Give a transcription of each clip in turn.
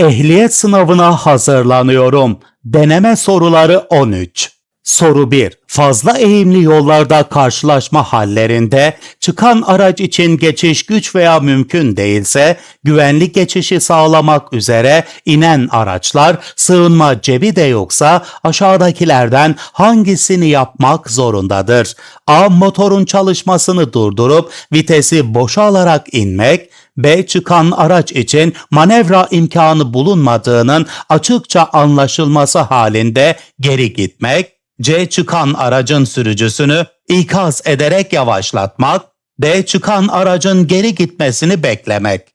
Ehliyet sınavına hazırlanıyorum. Deneme soruları 13. Soru 1. Fazla eğimli yollarda karşılaşma hallerinde çıkan araç için geçiş güç veya mümkün değilse güvenlik geçişi sağlamak üzere inen araçlar sığınma cebi de yoksa aşağıdakilerden hangisini yapmak zorundadır? A. Motorun çalışmasını durdurup vitesi boşa alarak inmek, B. Çıkan araç için manevra imkanı bulunmadığının açıkça anlaşılması halinde geri gitmek, C. Çıkan aracın sürücüsünü ikaz ederek yavaşlatmak, D. Çıkan aracın geri gitmesini beklemek.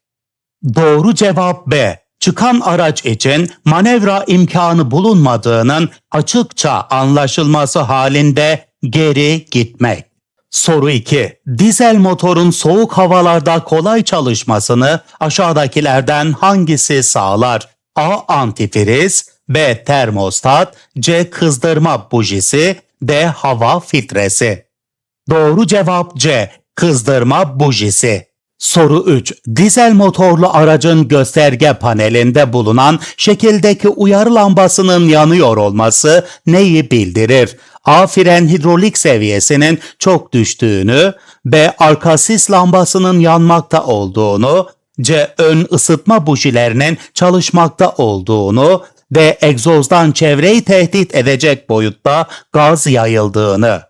Doğru cevap B. Çıkan araç için manevra imkanı bulunmadığının açıkça anlaşılması halinde geri gitmek. Soru 2. Dizel motorun soğuk havalarda kolay çalışmasını aşağıdakilerden hangisi sağlar? A. Antifriz B. Termostat C. Kızdırma bujisi D. Hava filtresi Doğru cevap C. Kızdırma bujisi. Soru 3. Dizel motorlu aracın gösterge panelinde bulunan şekildeki uyarı lambasının yanıyor olması neyi bildirir? A. Fren hidrolik seviyesinin çok düştüğünü, B. Arka sis lambasının yanmakta olduğunu, C. Ön ısıtma bujilerinin çalışmakta olduğunu, D. Egzozdan çevreyi tehdit edecek boyutta gaz yayıldığını.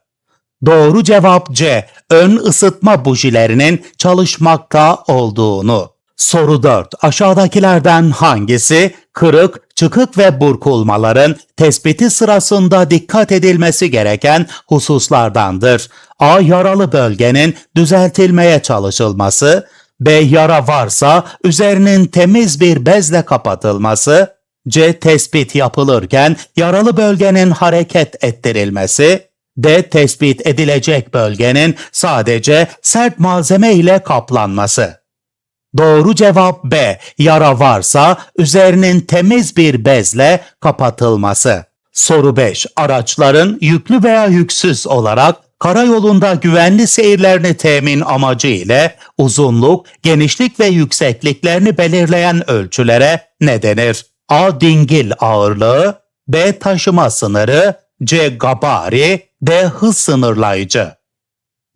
Doğru cevap C. Ön ısıtma bujilerinin çalışmakta olduğunu. Soru 4. Aşağıdakilerden hangisi kırık, çıkık ve burkulmaların tespiti sırasında dikkat edilmesi gereken hususlardandır? A. Yaralı bölgenin düzeltilmeye çalışılması. B. Yara varsa üzerinin temiz bir bezle kapatılması. C. Tespit yapılırken yaralı bölgenin hareket ettirilmesi. D. Tespit edilecek bölgenin sadece sert malzeme ile kaplanması. Doğru cevap B. Yara varsa üzerinin temiz bir bezle kapatılması. Soru 5. Araçların yüklü veya yüksüz olarak karayolunda güvenli seyirlerini temin amacı ile uzunluk, genişlik ve yüksekliklerini belirleyen ölçülere ne denir? A. Dingil ağırlığı B. Taşıma sınırı C. Gabari D. Hız sınırlayıcı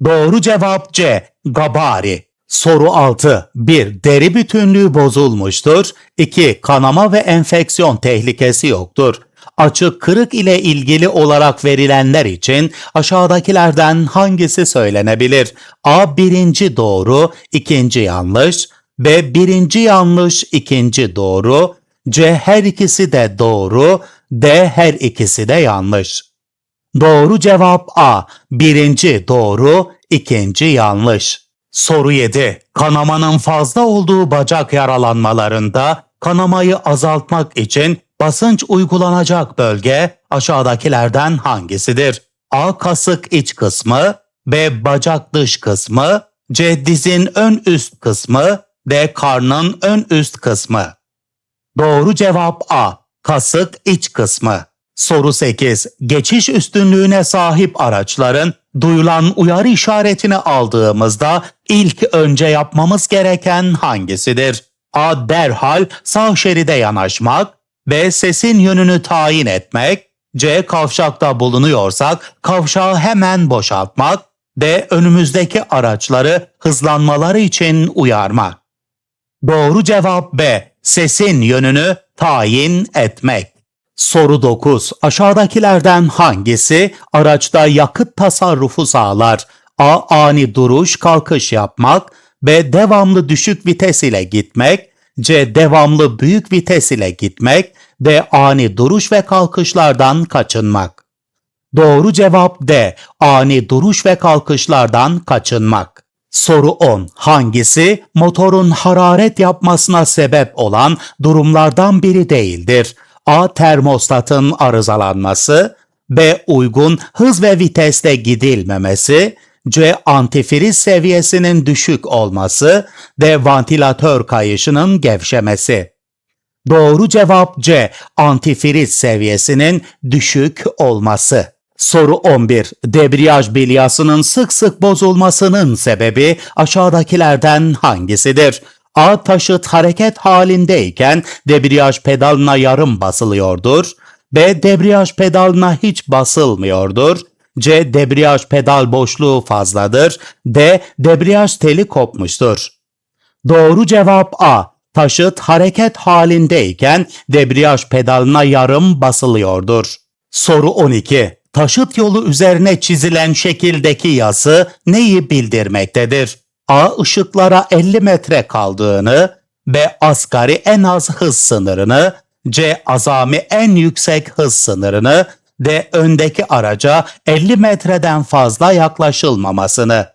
Doğru cevap C. Gabari. Soru 6. 1. Deri bütünlüğü bozulmuştur. 2. Kanama ve enfeksiyon tehlikesi yoktur. Açık kırık ile ilgili olarak verilenler için aşağıdakilerden hangisi söylenebilir? A. Birinci doğru, ikinci yanlış. B. Birinci yanlış, ikinci doğru. C. Her ikisi de doğru. D. Her ikisi de yanlış. Doğru cevap A. Birinci doğru, ikinci yanlış. Soru 7. Kanamanın fazla olduğu bacak yaralanmalarında kanamayı azaltmak için basınç uygulanacak bölge aşağıdakilerden hangisidir? A. Kasık iç kısmı B. Bacak dış kısmı C. Dizin ön üst kısmı D. Karnın ön üst kısmı Doğru cevap A. Kasık iç kısmı. Soru 8. Geçiş üstünlüğüne sahip araçların duyulan uyarı işaretini aldığımızda ilk önce yapmamız gereken hangisidir? A. Derhal sağ şeride yanaşmak. B. Sesin yönünü tayin etmek. C. Kavşakta bulunuyorsak kavşağı hemen boşaltmak. D. Önümüzdeki araçları hızlanmaları için uyarmak. Doğru cevap B. Sesin yönünü tayin etmek. Soru 9. Aşağıdakilerden hangisi araçta yakıt tasarrufu sağlar? A. Ani duruş, kalkış yapmak. B. Devamlı düşük vites ile gitmek. C. Devamlı büyük vites ile gitmek. D. Ani duruş ve kalkışlardan kaçınmak. Doğru cevap D. Ani duruş ve kalkışlardan kaçınmak. Soru 10. Hangisi motorun hararet yapmasına sebep olan durumlardan biri değildir? A. Termostatın arızalanması B. Uygun hız ve viteste gidilmemesi C. Antifriz seviyesinin düşük olması D. Vantilatör kayışının gevşemesi Doğru cevap C. Antifriz seviyesinin düşük olması. Soru 11. Debriyaj bilyasının sık sık bozulmasının sebebi aşağıdakilerden hangisidir? A. Taşıt hareket halindeyken debriyaj pedalına yarım basılıyordur. B. Debriyaj pedalına hiç basılmıyordur. C. Debriyaj pedal boşluğu fazladır. D. Debriyaj teli kopmuştur. Doğru cevap A. Taşıt hareket halindeyken debriyaj pedalına yarım basılıyordur. Soru 12. Taşıt yolu üzerine çizilen şekildeki yazı neyi bildirmektedir? A. Işıklara 50 metre kaldığını, B. Asgari en az hız sınırını, C. Azami en yüksek hız sınırını, D. Öndeki araca 50 metreden fazla yaklaşılmamasını.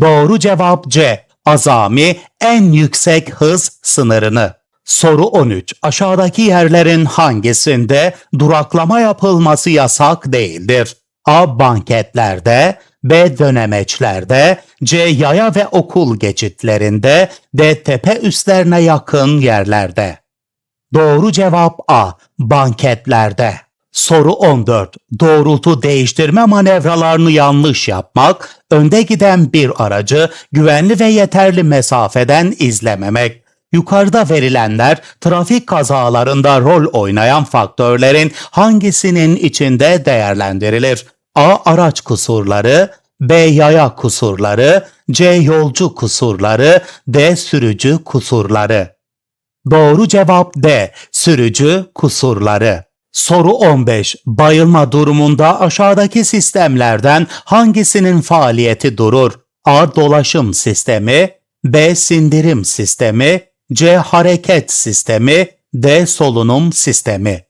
Doğru cevap C. Azami en yüksek hız sınırını. Soru 13. Aşağıdaki yerlerin hangisinde duraklama yapılması yasak değildir? A. Banketlerde, B. Dönemeçlerde, C. Yaya ve okul geçitlerinde, D. Tepe üstlerine yakın yerlerde. Doğru cevap A. Banketlerde. Soru 14. Doğrultu değiştirme manevralarını yanlış yapmak, önde giden bir aracı güvenli ve yeterli mesafeden izlememek. Yukarıda verilenler trafik kazalarında rol oynayan faktörlerin hangisinin içinde değerlendirilir? A. Araç kusurları, B. Yaya kusurları, C. Yolcu kusurları, D. Sürücü kusurları. Doğru cevap D. Sürücü kusurları. Soru 15. Bayılma durumunda aşağıdaki sistemlerden hangisinin faaliyeti durur? A. Dolaşım sistemi, B. Sindirim sistemi, C. Hareket sistemi, D. Solunum sistemi.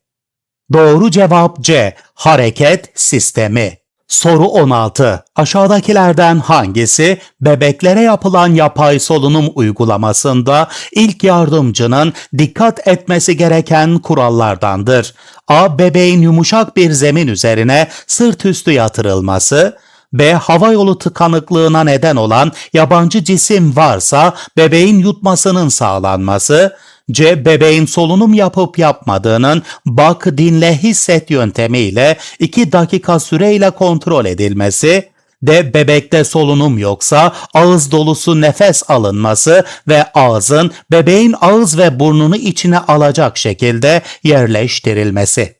Doğru cevap C. Hareket sistemi. Soru 16. Aşağıdakilerden hangisi bebeklere yapılan yapay solunum uygulamasında ilk yardımcının dikkat etmesi gereken kurallardandır? A. Bebeğin yumuşak bir zemin üzerine sırt üstü yatırılması, B. Hava yolu tıkanıklığına neden olan yabancı cisim varsa bebeğin yutmasının sağlanması, C. Bebeğin solunum yapıp yapmadığının bak dinle hisset yöntemiyle 2 dakika süreyle kontrol edilmesi, D. Bebekte solunum yoksa ağız dolusu nefes alınması ve ağzın bebeğin ağız ve burnunu içine alacak şekilde yerleştirilmesi.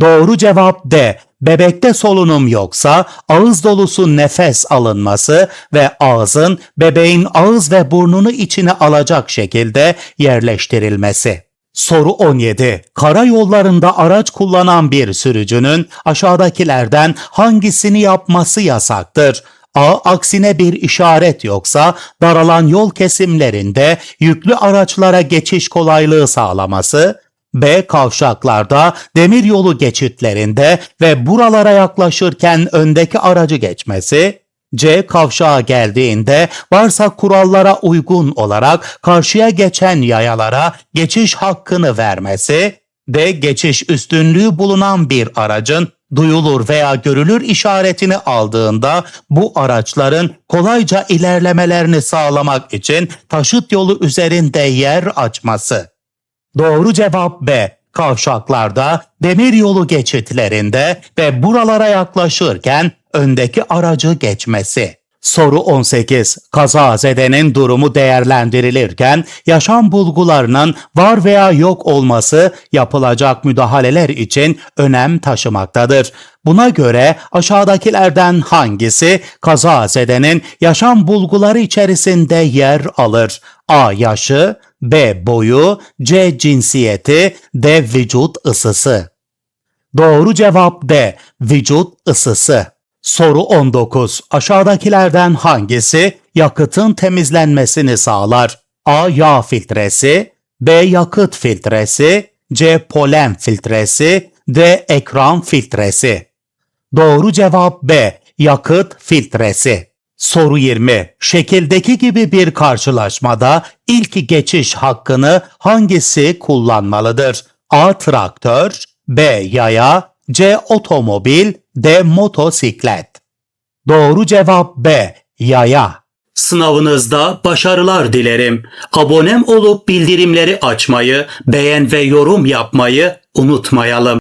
Doğru cevap D. Bebekte solunum yoksa ağız dolusu nefes alınması ve ağzın bebeğin ağız ve burnunu içine alacak şekilde yerleştirilmesi. Soru 17. Karayollarında araç kullanan bir sürücünün aşağıdakilerden hangisini yapması yasaktır? A. Aksine bir işaret yoksa daralan yol kesimlerinde yüklü araçlara geçiş kolaylığı sağlaması, B. Kavşaklarda, demiryolu geçitlerinde ve buralara yaklaşırken öndeki aracı geçmesi. C. Kavşağa geldiğinde varsa kurallara uygun olarak karşıya geçen yayalara geçiş hakkını vermesi. D. Geçiş üstünlüğü bulunan bir aracın duyulur veya görülür işaretini aldığında bu araçların kolayca ilerlemelerini sağlamak için taşıt yolu üzerinde yer açması. Doğru cevap B. Kavşaklarda, demiryolu geçitlerinde ve buralara yaklaşırken öndeki aracı geçmesi. Soru 18. Kazazedenin durumu değerlendirilirken yaşam bulgularının var veya yok olması yapılacak müdahaleler için önem taşımaktadır. Buna göre aşağıdakilerden hangisi kazazedenin yaşam bulguları içerisinde yer alır? A. Yaşı, B. Boyu, C. Cinsiyeti, D. Vücut ısısı. Doğru cevap D. Vücut ısısı. Soru 19. Aşağıdakilerden hangisi yakıtın temizlenmesini sağlar? A. Yağ filtresi, B. Yakıt filtresi, C. Polen filtresi, D. Ekran filtresi. Doğru cevap B. Yakıt filtresi. Soru 20. Şekildeki gibi bir karşılaşmada ilk geçiş hakkını hangisi kullanmalıdır? A. Traktör, B. Yaya, C. Otomobil, D. Motosiklet. Doğru cevap B. Yaya. Sınavınızda başarılar dilerim. Abonem olup bildirimleri açmayı, beğen ve yorum yapmayı unutmayalım.